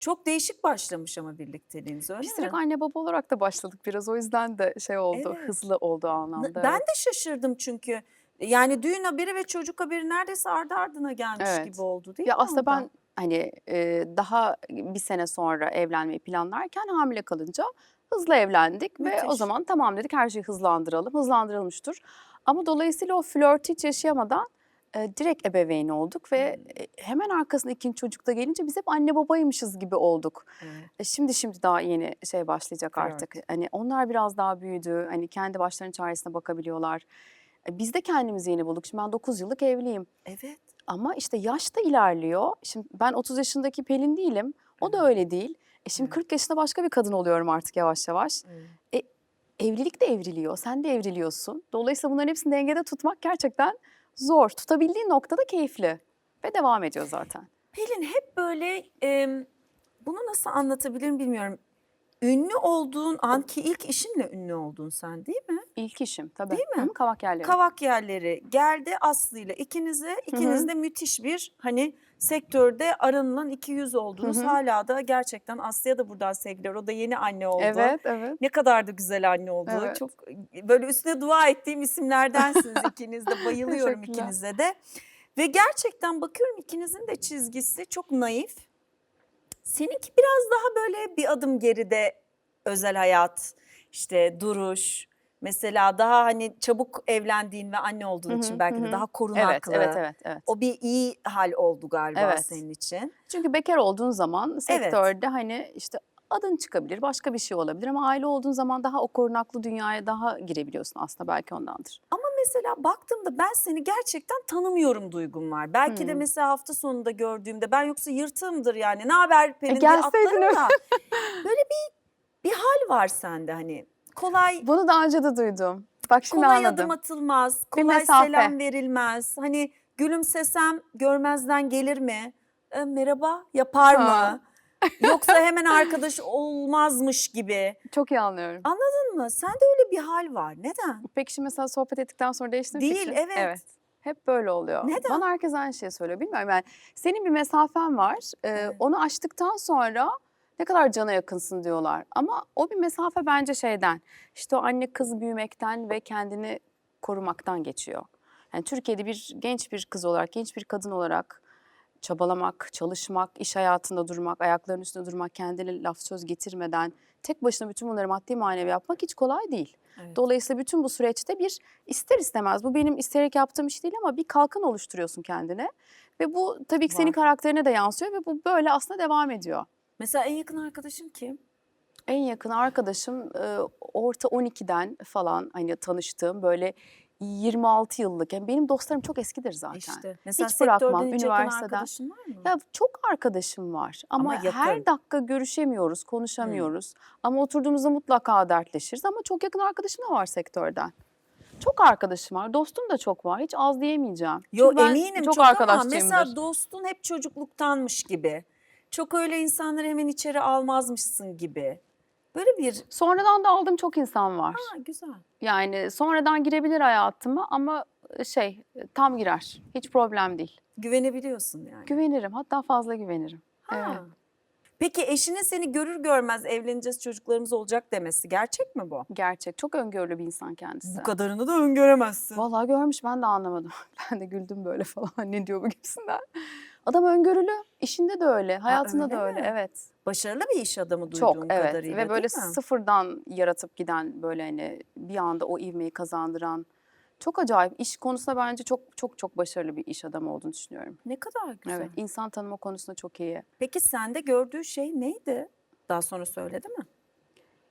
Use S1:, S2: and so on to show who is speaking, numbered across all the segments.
S1: Çok değişik başlamış ama birlikteliğiniz öyle
S2: Biz
S1: mi?
S2: direkt anne baba olarak da başladık biraz. O yüzden de şey oldu,
S1: Evet.
S2: hızlı oldu o anlamda.
S1: Ben
S2: evet.
S1: de şaşırdım çünkü. Yani düğün haberi ve çocuk haberi neredeyse ardı ardına gelmiş
S2: Evet.
S1: gibi oldu değil
S2: Ya
S1: mi
S2: aslında
S1: orada?
S2: ben hani e, daha bir sene sonra evlenmeyi planlarken hamile kalınca hızlı evlendik ve o
S1: Müthiş.
S2: zaman tamam dedik her şeyi hızlandıralım. Hızlandırılmıştır. Ama dolayısıyla o flörtü hiç yaşayamadan e, direkt ebeveyn olduk ve
S1: Hmm.
S2: e, hemen arkasında ikinci çocuk da gelince biz hep anne babaymışız gibi olduk.
S1: Evet.
S2: E, Şimdi şimdi daha yeni şey başlayacak
S1: Flört.
S2: artık. Hani onlar biraz daha büyüdü. Hani kendi başlarının çaresine bakabiliyorlar. E, Biz de kendimizi yeni bulduk. Şimdi ben 9 yıllık evliyim.
S1: Evet.
S2: Ama işte yaş da ilerliyor. Şimdi ben 30 yaşındaki Pelin değilim. O da öyle değil. E şimdi
S1: Evet.
S2: 40 yaşında başka bir kadın oluyorum artık yavaş yavaş.
S1: evet.
S2: Evlilik de evriliyor. Sen de evriliyorsun. Dolayısıyla bunların hepsini dengede tutmak gerçekten zor. Tutabildiğin noktada keyifli. Ve devam ediyor zaten.
S1: Pelin hep böyle em, bunu nasıl anlatabilirim bilmiyorum. Ünlü olduğun anki ilk işinle ünlü oldun sen değil mi?
S2: İlk işim tabii.
S1: Değil mi?
S2: Hı, kavak yerleri.
S1: Kavak yerleri geldi Aslı ile ikinize. ikiniz de müthiş bir hani sektörde aranılan iki yüz oldunuz.
S2: Hı hı.
S1: Hala da gerçekten Aslı'ya da buradan sevgiler. O da yeni anne oldu.
S2: evet, evet.
S1: Ne kadar da güzel anne oldu.
S2: Evet.
S1: Çok böyle üstüne dua ettiğim isimlerdensiniz ikiniz de. Bayılıyorum ikinize de. Ve gerçekten bakıyorum ikinizin de çizgisi çok naif. Seninki biraz daha böyle bir adım geride özel hayat, işte duruş. Mesela daha hani çabuk evlendiğin ve anne olduğun
S2: Hı
S1: için
S2: hı,
S1: belki
S2: hı
S1: de daha korunaklı.
S2: Evet, evet, evet, evet.
S1: O bir iyi hal oldu galiba
S2: Evet.
S1: senin için.
S2: Çünkü bekar olduğun zaman sektörde hani işte adın çıkabilir, başka bir şey olabilir ama aile olduğun zaman daha o korunaklı dünyaya daha girebiliyorsun aslında belki ondandır.
S1: Ama mesela baktığımda ben seni gerçekten tanımıyorum duygum var. Belki de
S2: Hmm.
S1: mesela hafta sonunda gördüğümde ben yoksa yırtığımdır yani. Ne haber Pelin
S2: gelseydin
S1: atlarım da. Böyle bir bir hal var sende hani. Kolay
S2: Bunu daha önce de duydum. Bak şimdi
S1: kolay
S2: anladım.
S1: adım atılmaz, kolay
S2: mesafe.
S1: selam verilmez. Hani gülümsesem görmezden gelir mi? E, merhaba yapar
S2: Ha.
S1: mı? Yoksa hemen arkadaş olmazmış gibi.
S2: Çok iyi anlıyorum.
S1: Anladın mı? Sende öyle bir hal var. Neden?
S2: Peki şimdi mesela sohbet ettikten sonra değişti mi
S1: Değil,
S2: fikrin?
S1: evet.
S2: Evet. Hep böyle oluyor.
S1: Neden?
S2: Bana herkes aynı şeyi söylüyor. Bilmiyorum yani senin bir mesafen var. Ee,
S1: Evet.
S2: Onu aştıktan sonra ne kadar cana yakınsın diyorlar. Ama o bir mesafe bence şeyden. işte o anne kız büyümekten ve kendini korumaktan geçiyor. Yani Türkiye'de bir genç bir kız olarak, genç bir kadın olarak çabalamak, çalışmak, iş hayatında durmak, ayaklarının üstünde durmak, kendine laf söz getirmeden tek başına bütün bunları maddi manevi yapmak hiç kolay değil.
S1: Evet.
S2: Dolayısıyla bütün bu süreçte bir ister istemez bu benim isteyerek yaptığım iş değil ama bir kalkan oluşturuyorsun kendine. Ve bu tabii ki senin
S1: Var.
S2: karakterine de yansıyor ve bu böyle aslında devam ediyor.
S1: Mesela en yakın arkadaşın kim?
S2: En yakın arkadaşım e, orta 12'den falan hani tanıştığım böyle 26 yıllık. Yani benim dostlarım çok eskidir zaten.
S1: İşte. Mesela
S2: Hiç bırakmam,
S1: hiç
S2: üniversiteden.
S1: arkadaşın var mı?
S2: Ya çok arkadaşım var ama,
S1: Ama yakın.
S2: her dakika görüşemiyoruz, konuşamıyoruz. Ama oturduğumuzda mutlaka dertleşiriz ama çok yakın arkadaşım da var sektörden. Çok arkadaşım var, dostum da çok var. Hiç az diyemeyeceğim.
S1: Yo
S2: Çünkü ben
S1: eminim
S2: çok,
S1: çok,
S2: arkadaşçıyımdır.
S1: mesela dostun hep çocukluktanmış gibi. Çok öyle insanları hemen içeri almazmışsın gibi. Böyle bir
S2: Sonradan da aldığım çok insan var.
S1: ha, güzel.
S2: Yani sonradan girebilir hayatıma ama şey tam girer. Hiç problem değil.
S1: Güvenebiliyorsun yani.
S2: Güvenirim, hatta fazla güvenirim.
S1: Ha.
S2: evet.
S1: Peki eşinin seni görür görmez evleneceğiz çocuklarımız olacak demesi gerçek mi bu?
S2: Gerçek, çok öngörülü bir insan kendisi.
S1: Bu kadarını da öngöremezsin.
S2: Vallahi görmüş ben de anlamadım. Ben de güldüm böyle falan ne diyor bu gibisinden. Adam öngörülü. işinde de öyle, hayatında
S1: öyle
S2: da öyle.
S1: mi?
S2: Evet.
S1: Başarılı bir iş adamı duyduğum
S2: Çok evet.
S1: kadarıyla
S2: Ve böyle sıfırdan yaratıp giden böyle hani bir anda o ivmeyi kazandıran çok acayip. iş konusunda bence çok çok çok başarılı bir iş adamı olduğunu düşünüyorum.
S1: Ne kadar güzel.
S2: Evet. insan tanıma konusunda çok iyi.
S1: Peki sende gördüğü şey neydi? Daha sonra söyledi mi?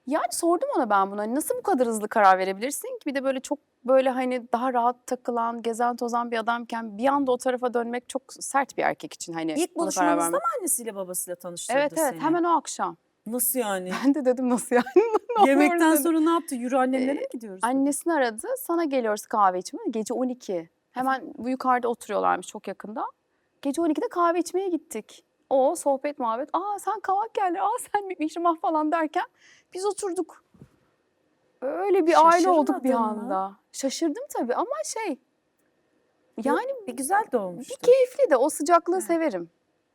S2: Yani sordum ona ben buna. Hani nasıl bu kadar hızlı karar verebilirsin ki? Bir de böyle çok böyle hani daha rahat takılan, gezen tozan bir adamken bir anda o tarafa dönmek çok sert bir erkek için. Hani
S1: İlk
S2: buna karar
S1: buluşmanızda
S2: vermek.
S1: mı annesiyle babasıyla tanıştırdı
S2: Evet evet
S1: seni?
S2: hemen o akşam.
S1: Nasıl yani?
S2: Ben de dedim nasıl yani? Ne oluyoruz
S1: Yemekten
S2: dedim.
S1: sonra ne yaptı? Yürü annemlere
S2: Ee,
S1: mi gidiyoruz?
S2: Annesini aradı. Sana geliyoruz kahve içmeye. Gece 12. Hemen bu yukarıda oturuyorlarmış çok yakında. Gece 12'de kahve içmeye gittik. O sohbet muhabbet. Aa sen kavak geldi. Aa sen Mihrimah falan derken biz oturduk. Öyle bir aile olduk bir
S1: Şaşırmadın mı?
S2: anda. Şaşırdım tabii ama şey yani
S1: bir güzel
S2: bir keyifli de o sıcaklığı severim.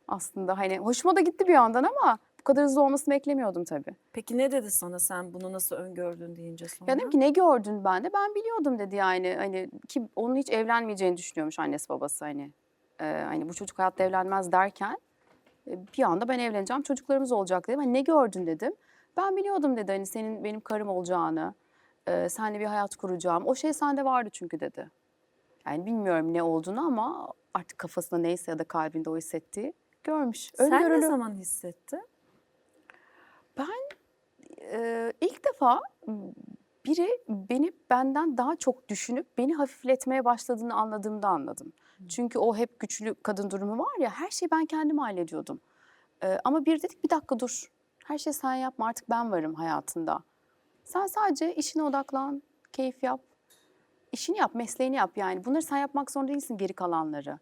S2: aslında. Hani hoşuma da gitti bir yandan ama bu kadar hızlı olmasını beklemiyordum tabii.
S1: Peki ne dedi sana sen bunu nasıl öngördün deyince sonra?
S2: Ya dedim ki ne gördün bende? Ben biliyordum dedi yani. Hani ki onun hiç evlenmeyeceğini düşünüyormuş annesi babası hani. Ee, hani bu çocuk hayatta evlenmez derken bir anda ben evleneceğim çocuklarımız olacak dedim. Hani ne gördün dedim. Ben biliyordum dedi hani senin benim karım olacağını, e, seninle bir hayat kuracağım. O şey sende vardı çünkü dedi. Yani bilmiyorum ne olduğunu ama artık kafasında neyse ya da kalbinde o hissettiği görmüş.
S1: Sen ne
S2: Öngörülü.
S1: zaman hissettin?
S2: Ee, ilk defa biri beni benden daha çok düşünüp beni hafifletmeye başladığını anladığımda anladım. Çünkü o hep güçlü kadın durumu var ya her şeyi ben kendim hallediyordum. Ee, ama bir dedik bir dakika dur. Her şeyi sen yapma artık ben varım hayatında. Sen sadece işine odaklan, keyif yap. İşini yap, mesleğini yap yani. Bunları sen yapmak zorunda değilsin geri kalanları.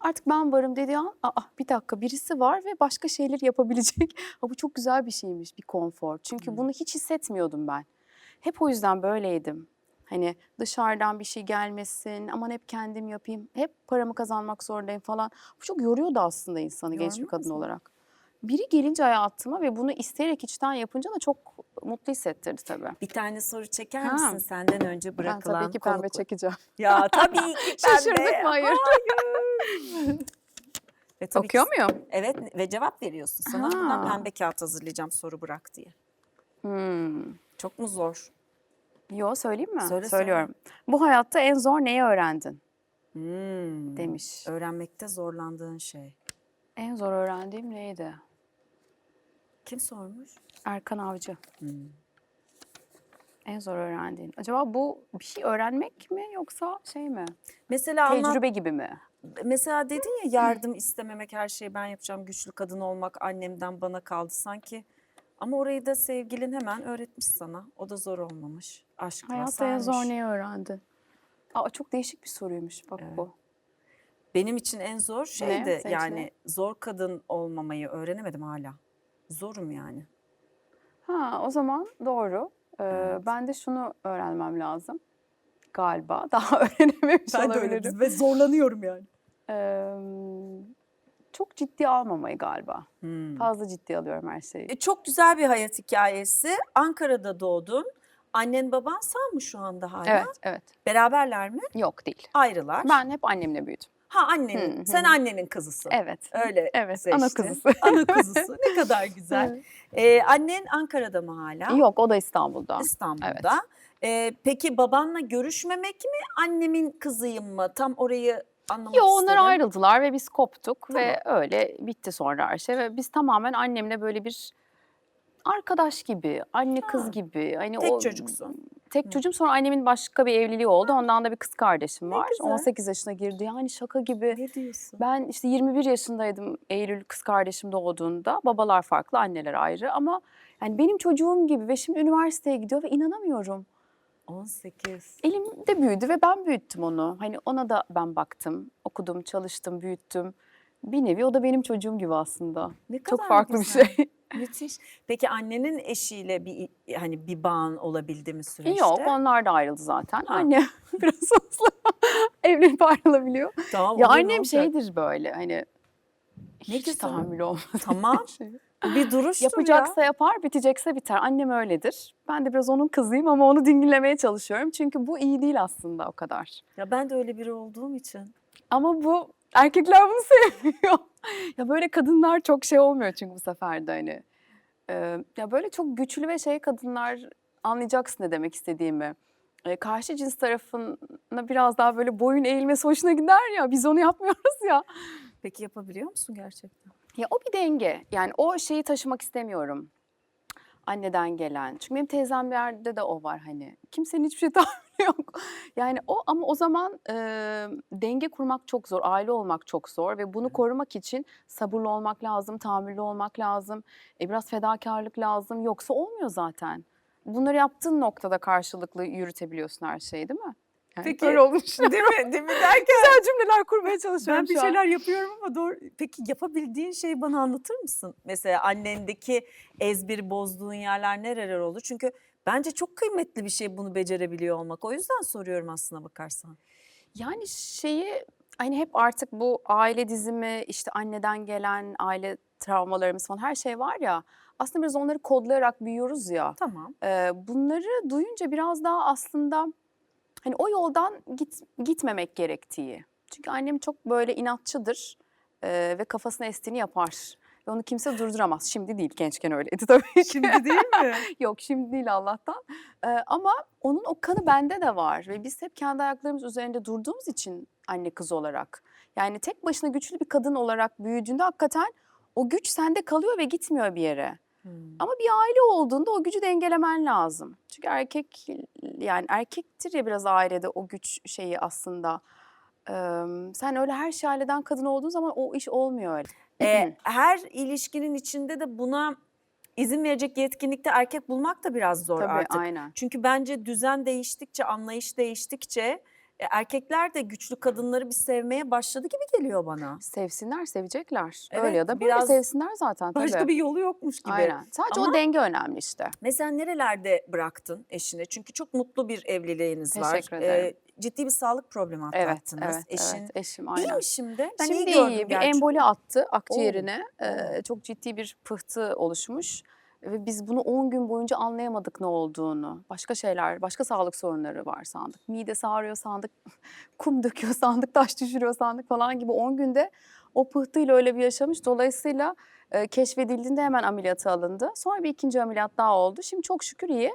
S2: Artık ben varım dediği an, aa bir dakika birisi var ve başka şeyler yapabilecek. Ha, bu çok güzel bir şeymiş, bir konfor. Çünkü bunu hiç hissetmiyordum ben. Hep o yüzden böyleydim. Hani dışarıdan bir şey gelmesin, aman hep kendim yapayım, hep paramı kazanmak zorundayım falan. Bu çok yoruyordu aslında insanı genç bir
S1: Yormaz
S2: kadın
S1: mı?
S2: olarak. Biri gelince hayatıma ve bunu isteyerek içten yapınca da çok mutlu hissettirdi tabii.
S1: Bir tane soru çeker
S2: Ha.
S1: misin senden önce
S2: Ben
S1: bırakılan
S2: tabii ki pembe
S1: konuk-
S2: çekeceğim.
S1: Ya tabii ki pembe.
S2: Şaşırdık mı? Hayır.
S1: Ve tabii ki-
S2: Okuyor muyum?
S1: Evet ve cevap veriyorsun. Sana buradan
S2: Ha.
S1: pembe kağıt hazırlayacağım soru bırak diye.
S2: Hmm.
S1: Çok mu zor?
S2: Yo söyleyeyim mi?
S1: Söyle.
S2: Söylüyorum. Bu hayatta en zor neyi öğrendin
S1: Hmm.
S2: demiş.
S1: Öğrenmekte zorlandığın şey.
S2: En zor öğrendiğim neydi?
S1: Kim sormuş?
S2: Erkan Avcı.
S1: Hmm.
S2: En zor öğrendiğin. Acaba bu bir şey öğrenmek mi yoksa şey mi?
S1: Mesela anlat,
S2: Tecrübe gibi mi?
S1: mesela dedin ya yardım istememek her şeyi ben yapacağım. Güçlü kadın olmak annemden bana kaldı sanki. Ama orayı da sevgilin hemen öğretmiş sana. O da zor olmamış. Aşkla
S2: Hayatta en zor neyi öğrendin? Aa, çok değişik bir soruymuş bak
S1: Evet.
S2: bu.
S1: Benim için en zor şeydi
S2: Senin
S1: yani
S2: ne?
S1: zor kadın olmamayı öğrenemedim hala. Zorum yani.
S2: Ha o zaman doğru. Ee,
S1: Evet.
S2: Ben de şunu öğrenmem lazım. Galiba daha öğrenememiş olabilirim.
S1: ve zorlanıyorum yani.
S2: Ee, çok ciddi almamayı galiba.
S1: Hmm.
S2: Fazla ciddi alıyorum her şeyi.
S1: E, çok güzel bir hayat hikayesi. Ankara'da doğdun. Annen baban sağ mı şu anda hala?
S2: Evet, evet.
S1: Beraberler mi?
S2: Yok değil.
S1: Ayrılar.
S2: Ben hep annemle büyüdüm.
S1: Ha annenin.
S2: Hı hı.
S1: Sen annenin kızısın.
S2: Evet.
S1: Öyle
S2: Evet, ana
S1: seçtin.
S2: kızısı.
S1: ana kızısı. Ne kadar güzel. Ee, annen Ankara'da mı hala?
S2: Yok o da İstanbul'da.
S1: İstanbul'da. Ee, peki babanla görüşmemek mi? Annemin kızıyım mı? Tam orayı anlamak
S2: Yo onlar
S1: istedim.
S2: ayrıldılar ve biz koptuk ve öyle bitti sonra her şey ve biz tamamen annemle böyle bir arkadaş gibi, anne kız
S1: Ha.
S2: gibi. Hani
S1: Tek
S2: o
S1: çocuksun.
S2: Tek çocuğum sonra annemin başka bir evliliği oldu. Ondan da bir kız kardeşim var.
S1: güzel.
S2: 18 yaşına girdi. Yani şaka gibi.
S1: Ne diyorsun?
S2: Ben işte 21 yaşındaydım Eylül kız kardeşim doğduğunda. Babalar farklı, anneler ayrı ama yani benim çocuğum gibi ve şimdi üniversiteye gidiyor ve inanamıyorum.
S1: 18.
S2: Elimde büyüdü ve ben büyüttüm onu. Hani ona da ben baktım, okudum, çalıştım, büyüttüm. Bir nevi o da benim çocuğum gibi aslında.
S1: Ne kadar
S2: Çok farklı
S1: güzel.
S2: bir şey.
S1: Müthiş. Peki annenin eşiyle bir hani bir bağın olabildi mi süreçte?
S2: Yok onlar da ayrıldı zaten.
S1: Ha.
S2: Anne biraz hızlı evlenip ayrılabiliyor.
S1: Tamam.
S2: Ya
S1: ne
S2: annem şeydir böyle hani hiç
S1: güzel.
S2: tahammül olmaz.
S1: Tamam.
S2: Şey.
S1: Bir duruştur
S2: Yapacaksa
S1: ya.
S2: yapar, bitecekse biter. Annem öyledir. Ben de biraz onun kızıyım ama onu dinlemeye çalışıyorum. Çünkü bu iyi değil aslında o kadar.
S1: Ya ben de öyle biri olduğum için.
S2: Ama bu erkekler bunu sevmiyor. ya böyle kadınlar çok şey olmuyor çünkü bu sefer de hani. Ee, ya böyle çok güçlü ve şey kadınlar anlayacaksın ne demek istediğimi. Ee, karşı cins tarafına biraz daha böyle boyun eğilmesi hoşuna gider ya. Biz onu yapmıyoruz ya.
S1: Peki yapabiliyor musun gerçekten?
S2: Ya o bir denge. Yani o şeyi taşımak istemiyorum. Anneden gelen. Çünkü benim teyzemlerde de o var hani. Kimsenin hiçbir şey tahammülü yok. Yani o ama o zaman e, denge kurmak çok zor. Aile olmak çok zor ve bunu korumak için sabırlı olmak lazım, tahammüllü olmak lazım. E, biraz fedakarlık lazım. Yoksa olmuyor zaten. Bunları yaptığın noktada karşılıklı yürütebiliyorsun her şeyi değil mi? Yani
S1: Peki,
S2: olduğunu düşünüyorum.
S1: Değil mi? Değil mi derken?
S2: Güzel cümleler kurmaya çalışıyorum
S1: Ben bir
S2: şu an.
S1: şeyler yapıyorum ama doğru. Peki yapabildiğin şeyi bana anlatır mısın? Mesela annendeki ezberi bozduğun yerler nereler oldu? Çünkü bence çok kıymetli bir şey bunu becerebiliyor olmak. O yüzden soruyorum aslına bakarsan.
S2: Yani şeyi hani hep artık bu aile dizimi, işte anneden gelen aile travmalarımız falan her şey var ya. Aslında biraz onları kodlayarak büyüyoruz ya.
S1: Tamam.
S2: Eee, bunları duyunca biraz daha aslında hani o yoldan git, gitmemek gerektiği. Çünkü annem çok böyle inatçıdır eee, ve kafasına estiğini yapar. Ve onu kimse durduramaz. Şimdi değil, gençken öyleydi tabii ki.
S1: Şimdi değil mi?
S2: Yok şimdi değil Allah'tan. Eee, ama onun o kanı bende de var. Ve biz hep kendi ayaklarımız üzerinde durduğumuz için anne kız olarak. Yani tek başına güçlü bir kadın olarak büyüdüğünde hakikaten o güç sende kalıyor ve gitmiyor bir yere.
S1: Hmm.
S2: Ama bir aile olduğunda o gücü dengelemen lazım. Çünkü erkek yani erkektir ya biraz ailede o güç şeyi aslında. Eee, sen öyle her şey aileden kadın olduğun zaman o iş olmuyor öyle.
S1: Ee, her ilişkinin içinde de buna izin verecek yetkinlikte erkek bulmak da biraz zor
S2: Tabii
S1: artık.
S2: aynen.
S1: Çünkü bence düzen değiştikçe, anlayış değiştikçe e, erkekler de güçlü kadınları bir sevmeye başladı gibi geliyor bana.
S2: Sevsinler, sevecekler.
S1: Evet,
S2: Öyle ya da böyle
S1: biraz
S2: sevsinler zaten tabii.
S1: Başka bir yolu yokmuş gibi.
S2: Aynen. Sadece
S1: Ama-
S2: o denge önemli işte.
S1: Mesela nerelerde bıraktın eşini? Çünkü çok mutlu bir evliliğiniz var.
S2: Teşekkür ederim.
S1: Ee, ciddi bir sağlık problemi
S2: Evet,
S1: atlattınız.
S2: evet,
S1: Eşin
S2: evet. Eşim
S1: iyi
S2: aynen.
S1: mi şimdi? Ben
S2: Şimdi
S1: iyi gördüm
S2: iyi. Bir
S1: gerçi.
S2: emboli attı akciğerine. Ee, çok ciddi bir pıhtı oluşmuş. Ve biz bunu 10 gün boyunca anlayamadık ne olduğunu. Başka şeyler, başka sağlık sorunları var sandık. Midesi ağrıyor sandık, kum döküyor sandık, taş düşürüyor sandık falan gibi 10 günde o pıhtıyla öyle bir yaşamış. Dolayısıyla e, keşfedildiğinde hemen ameliyata alındı. Sonra bir ikinci ameliyat daha oldu. Şimdi çok şükür iyi.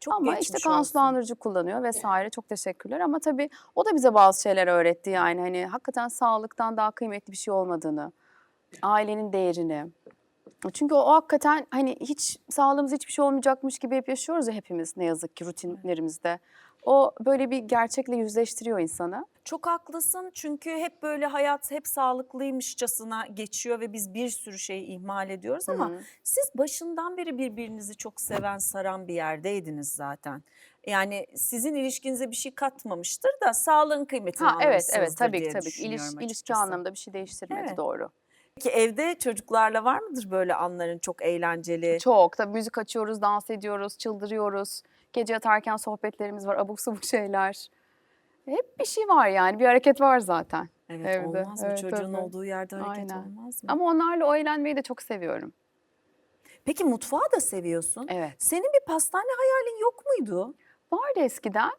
S1: Çok
S2: Ama işte kan sulandırıcı kullanıyor vesaire. Çok teşekkürler. Ama tabii o da bize bazı şeyler öğretti yani. Hani hakikaten sağlıktan daha kıymetli bir şey olmadığını, ailenin değerini. Çünkü o, o hakikaten hani hiç sağlığımız hiçbir şey olmayacakmış gibi hep yaşıyoruz ya hepimiz ne yazık ki rutinlerimizde. O böyle bir gerçekle yüzleştiriyor insanı.
S1: Çok haklısın çünkü hep böyle hayat hep sağlıklıymışçasına geçiyor ve biz bir sürü şeyi ihmal ediyoruz ama
S2: Hı
S1: siz başından beri birbirinizi çok seven, saran bir yerdeydiniz zaten. Yani sizin ilişkinize bir şey katmamıştır da sağlığın kıymetini
S2: Ha evet evet tabii tabii İliş, ilişki anlamında bir şey değiştirmedi
S1: Evet.
S2: doğru.
S1: Peki evde çocuklarla var mıdır böyle anların çok eğlenceli?
S2: Çok tabii müzik açıyoruz, dans ediyoruz, çıldırıyoruz. Gece yatarken sohbetlerimiz var, abuk sabuk şeyler. Hep bir şey var yani, bir hareket var zaten.
S1: Evet
S2: evde,
S1: olmaz mı?
S2: evet,
S1: Çocuğun
S2: tabii.
S1: olduğu yerde hareket
S2: Aynen.
S1: olmaz mı?
S2: Ama onlarla o eğlenmeyi de çok seviyorum.
S1: Peki mutfağı da seviyorsun.
S2: Evet.
S1: Senin bir pastane hayalin yok muydu?
S2: Vardı eskiden.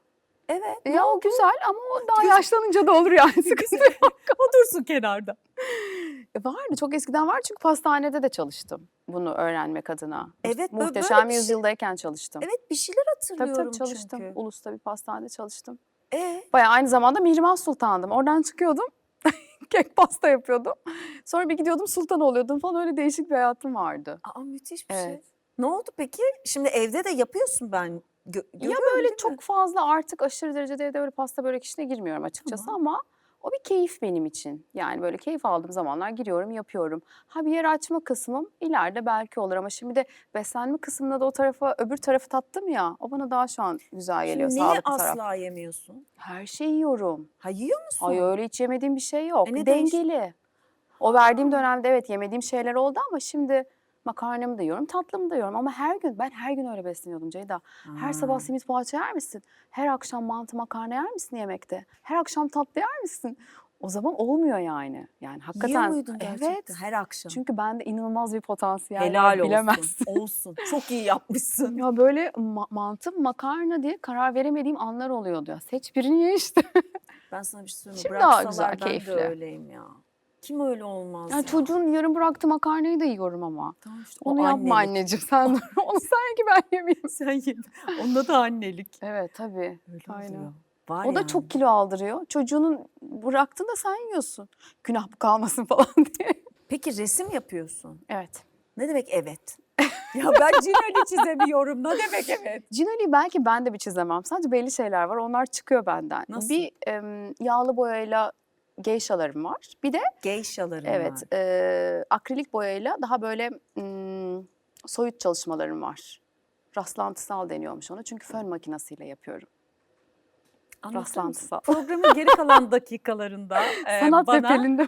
S1: Evet. ne
S2: Ya o
S1: oldu?
S2: güzel ama o daha yaşlanınca da olur yani sıkıntı yok.
S1: o dursun kenarda.
S2: E, Vardı çok eskiden var çünkü pastanede de çalıştım bunu öğrenmek adına.
S1: Evet, bö- böyle
S2: Muhteşem
S1: bir şey-
S2: Yüzyıldayken çalıştım.
S1: Evet bir şeyler
S2: Tabii
S1: hatırlıyorum
S2: tabii çalıştım.
S1: çünkü.
S2: Ulus'ta bir pastanede çalıştım.
S1: E,
S2: Bayağı aynı zamanda Mihrimah Sultan'dım. Oradan çıkıyordum. Kek pasta yapıyordum. Sonra bir gidiyordum sultan oluyordum falan öyle değişik bir hayatım vardı.
S1: aa, müthiş bir şey.
S2: Evet.
S1: Ne oldu peki? Şimdi evde de yapıyorsun ben. Gö-
S2: Ya
S1: görüyorum,
S2: böyle
S1: değil mi?
S2: çok fazla artık aşırı derecede evde öyle pasta börek işine girmiyorum açıkçası
S1: Tamam.
S2: ama o bir keyif benim için. Yani böyle keyif aldığım zamanlar giriyorum yapıyorum. Ha bir yer açma kısmım ileride belki olur ama şimdi de beslenme kısmında da o tarafa öbür tarafı tattım ya o bana daha şu an güzel geliyor
S1: Şimdi niye
S2: sağlıklı
S1: asla
S2: taraf.
S1: yemiyorsun?
S2: Her şeyi yiyorum.
S1: Ha yiyor musun?
S2: Ay öyle hiç yemediğim bir şey yok.
S1: E?
S2: Dengeli. O verdiğim dönemde evet yemediğim şeyler oldu ama şimdi makarnamı da yiyorum, tatlımı da yiyorum. Ama her gün, ben her gün öyle besleniyordum Ceyda. Her sabah simit poğaça yer misin? Her akşam mantı makarna yer misin yemekte? Her akşam tatlı yer misin? O zaman olmuyor yani. Yani hakikaten.
S1: Yiyor muydun gerçekten
S2: Evet.
S1: her akşam?
S2: Çünkü bende inanılmaz bir potansiyel
S1: Helal
S2: var,
S1: olsun.
S2: bilemezsin.
S1: Olsun. Çok iyi yapmışsın.
S2: Ya böyle ma- mantı makarna diye karar veremediğim anlar oluyordu ya. Seç birini ye işte.
S1: Ben sana bir şey söyleyeyim.
S2: Şimdi daha
S1: Bıraksalar
S2: güzel,
S1: ben
S2: keyifli.
S1: de öyleyim ya. Kim öyle olmaz
S2: Ya çocuğun yarım bıraktı makarnayı da yiyorum ama.
S1: Tamam işte
S2: Onu yapma
S1: annelik.
S2: anneciğim sen. Onu sanki ben yemeyeyim.
S1: Sen ye. Onda da annelik.
S2: Evet tabii.
S1: Öyle
S2: Aynen.
S1: oluyor. Var
S2: O da
S1: yani.
S2: çok kilo aldırıyor. Çocuğunun bıraktığında sen yiyorsun. Günah bu kalmasın falan diye.
S1: Peki resim yapıyorsun.
S2: Evet.
S1: Ne demek evet? ya ben Cinali çizemiyorum. Ne demek evet?
S2: Cinali'yi belki ben de bir çizemem. Sadece belli şeyler var. Onlar çıkıyor benden.
S1: Nasıl?
S2: Bir em, yağlı boyayla geyşalarım var. Bir de
S1: Geyşaların
S2: evet
S1: var.
S2: e, akrilik boyayla daha böyle mm, soyut çalışmalarım var. Rastlantısal deniyormuş ona. Çünkü fön makinesiyle yapıyorum.
S1: Anlatır mısın?
S2: Rastlantısal.
S1: Programın geri kalan dakikalarında e,
S2: Sanat
S1: bana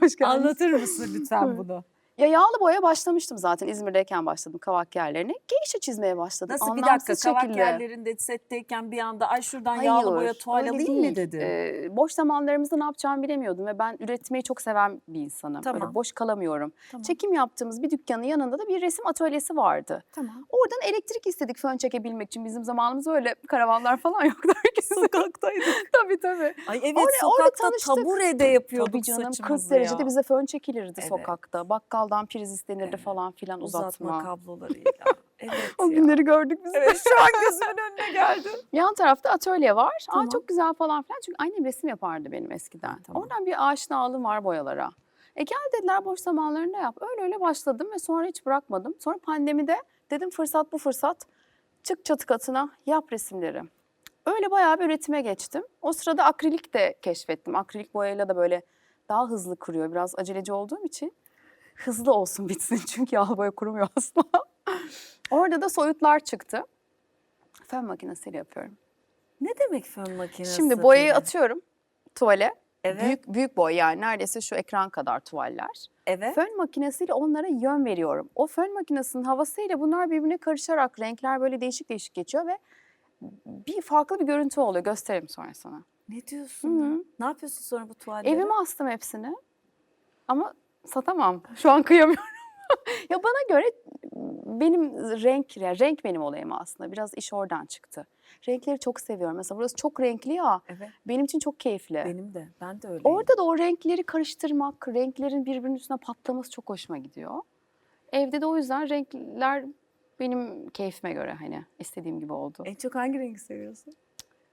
S2: hoş geldiniz.
S1: anlatır mısın lütfen bunu?
S2: Ya yağlı boya başlamıştım zaten İzmir'deyken başladım kavak yerlerine. Geisha çizmeye başladım.
S1: Nasıl bir dakika
S2: Anlamsız
S1: kavak
S2: şekilde.
S1: yerlerinde setteyken bir anda ay şuradan yağlı boya tuval
S2: öyle
S1: alayım mı
S2: değil.
S1: dedi.
S2: Ee, boş zamanlarımızda ne yapacağımı bilemiyordum ve ben üretmeyi çok seven bir insanım.
S1: Tamam.
S2: Böyle boş kalamıyorum.
S1: Tamam.
S2: Çekim yaptığımız bir dükkanın yanında da bir resim atölyesi vardı.
S1: Tamam.
S2: Oradan elektrik istedik fön çekebilmek için. Bizim zamanımızda öyle karavanlar falan yoktu. Herkes
S1: Sokaktaydık.
S2: tabii tabii.
S1: Ay evet
S2: Orada- orada
S1: sokakta
S2: tanıştık.
S1: taburede yapıyorduk
S2: Tabii canım 40
S1: saçımızı
S2: derecede
S1: ya.
S2: bize fön çekilirdi
S1: Evet.
S2: sokakta. Bakkaldan priz istenirdi
S1: Evet.
S2: falan filan uzatma.
S1: uzatma kablolarıyla. Evet
S2: O
S1: ya.
S2: günleri gördük biz.
S1: Evet şu an gözümün önüne geldi.
S2: Yan tarafta atölye var.
S1: Tamam.
S2: Aa çok güzel falan filan. Çünkü annem resim yapardı benim eskiden.
S1: Tamam.
S2: Oradan bir aşinalığım var boyalara. E gel dediler boş zamanlarında yap. Öyle öyle başladım ve sonra hiç bırakmadım. Sonra pandemide dedim fırsat bu fırsat. Çık çatı katına yap resimleri. Öyle bayağı bir üretime geçtim. O sırada akrilik de keşfettim. Akrilik boyayla da böyle daha hızlı kuruyor. Biraz aceleci olduğum için hızlı olsun bitsin. Çünkü yağlı boya kurumuyor asla. Orada da soyutlar çıktı. Fön makinesiyle yapıyorum.
S1: Ne demek fön makinesi?
S2: Şimdi boyayı
S1: peki?
S2: atıyorum tuvale.
S1: Evet.
S2: Büyük büyük boy yani neredeyse şu ekran kadar tuvaller.
S1: Evet.
S2: Fön makinesiyle onlara yön veriyorum. O fön makinesinin havasıyla bunlar birbirine karışarak renkler böyle değişik değişik geçiyor ve bir farklı bir görüntü oluyor. Göstereyim sonra sana.
S1: Ne diyorsun?
S2: Hı hı.
S1: Ne yapıyorsun sonra bu tuvalleri?
S2: Evime astım hepsini. Ama satamam. Şu an kıyamıyorum. ya bana göre benim renk, yani renk benim olayım aslında. Biraz iş oradan çıktı. Renkleri çok seviyorum. Mesela burası çok renkli ya.
S1: Evet.
S2: Benim için çok keyifli.
S1: Benim de. Ben de öyle.
S2: Orada da o renkleri karıştırmak, renklerin birbirinin üstüne patlaması çok hoşuma gidiyor. Evde de o yüzden renkler benim keyfime göre hani istediğim gibi oldu.
S1: En çok hangi rengi seviyorsun?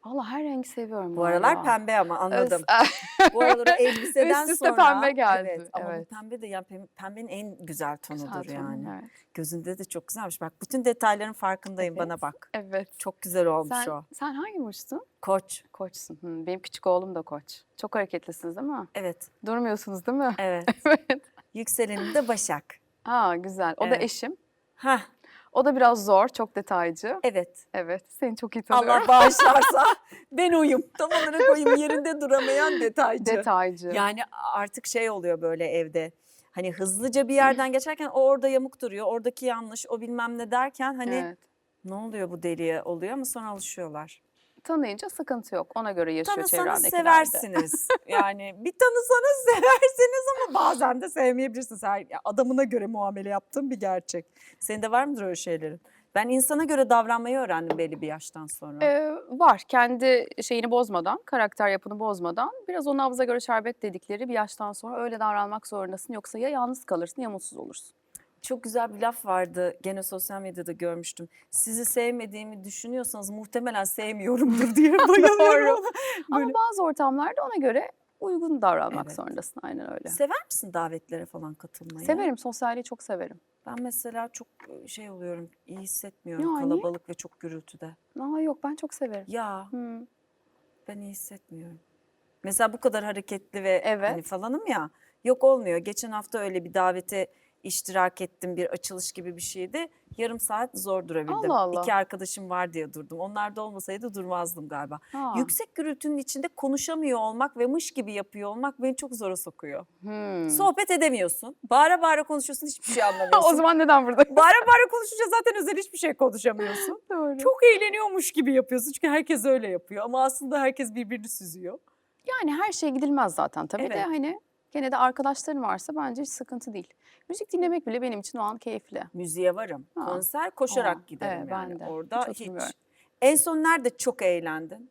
S2: Vallahi her rengi seviyorum.
S1: Bu aralar
S2: galiba.
S1: pembe ama anladım.
S2: Öz-
S1: bu aralar elbiseden
S2: Üst üste
S1: sonra.
S2: pembe geldi,
S1: Evet. Ama
S2: evet.
S1: pembe de ya pem- pembenin en güzel tonudur
S2: Güzel
S1: yani.
S2: Evet.
S1: Gözünde de çok güzelmiş. Bak bütün detayların farkındayım bana
S2: Evet.
S1: bak.
S2: evet.
S1: Çok güzel olmuş
S2: Sen,
S1: o.
S2: sen hangi burçtun?
S1: Koç.
S2: Koçsun. Hı, benim küçük oğlum da koç. Çok hareketlisiniz değil mi?
S1: Evet.
S2: Durmuyorsunuz değil mi?
S1: Evet.
S2: evet.
S1: Yükselenim de Başak.
S2: Aa güzel. O da
S1: Evet.
S2: eşim.
S1: Hah.
S2: O da biraz zor, çok detaycı.
S1: Evet.
S2: Evet. Seni çok iyi tanıyorum.
S1: Allah bağışlarsa ben oyum. Tam olarak oyum. Yerinde duramayan detaycı.
S2: Detaycı.
S1: Yani artık şey oluyor böyle evde. Hani hızlıca bir yerden geçerken o orada yamuk duruyor. Oradaki yanlış, o bilmem ne derken hani
S2: Evet.
S1: ne oluyor bu deliye oluyor ama sonra alışıyorlar.
S2: Tanıyınca sıkıntı yok. Ona göre yaşıyor
S1: Tanısanız
S2: çevrendekiler de.
S1: seversiniz. yani bir tanısanız seversiniz ama bazen de sevmeyebilirsiniz. Her, adamına göre muamele yaptığım bir gerçek. Senin de var mıdır öyle şeylerin? Ben insana göre davranmayı öğrendim belli bir yaştan sonra.
S2: Ee, var. Kendi şeyini bozmadan, karakter yapını bozmadan biraz o nabza göre şerbet dedikleri bir yaştan sonra öyle davranmak zorundasın. Yoksa ya yalnız kalırsın ya mutsuz olursun.
S1: Çok güzel bir laf vardı. Gene sosyal medyada görmüştüm. Sizi sevmediğimi düşünüyorsanız muhtemelen sevmiyorumdur diye bayılıyorum.
S2: Ama bazı ortamlarda ona göre uygun davranmak
S1: Evet.
S2: zorundasın. Aynen öyle.
S1: Sever misin davetlere falan katılmayı?
S2: Severim. Sosyalliği çok severim.
S1: Ben mesela çok şey oluyorum, iyi hissetmiyorum
S2: Ya, niye?
S1: kalabalık ve çok gürültüde.
S2: Aa, yok ben çok severim.
S1: Ya
S2: Hı.
S1: ben iyi hissetmiyorum. Mesela bu kadar hareketli ve
S2: Evet.
S1: hani falanım ya. Yok olmuyor. Geçen hafta öyle bir davete iştirak ettim. Bir açılış gibi bir şeydi. Yarım saat zor durabildim.
S2: Allah Allah.
S1: İki arkadaşım var diye durdum. Onlar da olmasaydı durmazdım galiba.
S2: Ha.
S1: Yüksek gürültünün içinde konuşamıyor olmak ve mış gibi yapıyor olmak beni çok zora sokuyor.
S2: Hmm.
S1: Sohbet edemiyorsun. Bağıra bağıra konuşuyorsun hiçbir şey anlamıyorsun.
S2: o zaman neden burada?
S1: Bağıra bağıra konuşunca zaten özel hiçbir şey konuşamıyorsun.
S2: Doğru.
S1: Çok eğleniyormuş gibi yapıyorsun çünkü herkes öyle yapıyor ama aslında herkes birbirini süzüyor.
S2: Yani her şeye gidilmez zaten tabii de
S1: Evet.
S2: hani gene de arkadaşların varsa bence hiç sıkıntı değil. Müzik dinlemek bile benim için o an keyifli.
S1: Müziğe varım.
S2: Ha.
S1: Konser koşarak
S2: Aa,
S1: giderim
S2: evet,
S1: yani.
S2: ben de.
S1: Orada
S2: Hiç
S1: hiç. En son nerede çok eğlendin?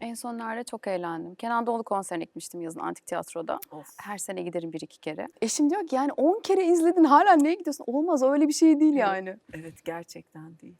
S2: En son nerede çok eğlendim. Kenan Doğulu konserine gitmiştim yazın Antik Tiyatro'da.
S1: Of.
S2: Her sene giderim bir iki kere. Eşim diyor ki yani 10 kere izledin hala neye gidiyorsun? Olmaz öyle bir şey değil
S1: Evet.
S2: yani.
S1: Evet gerçekten değil.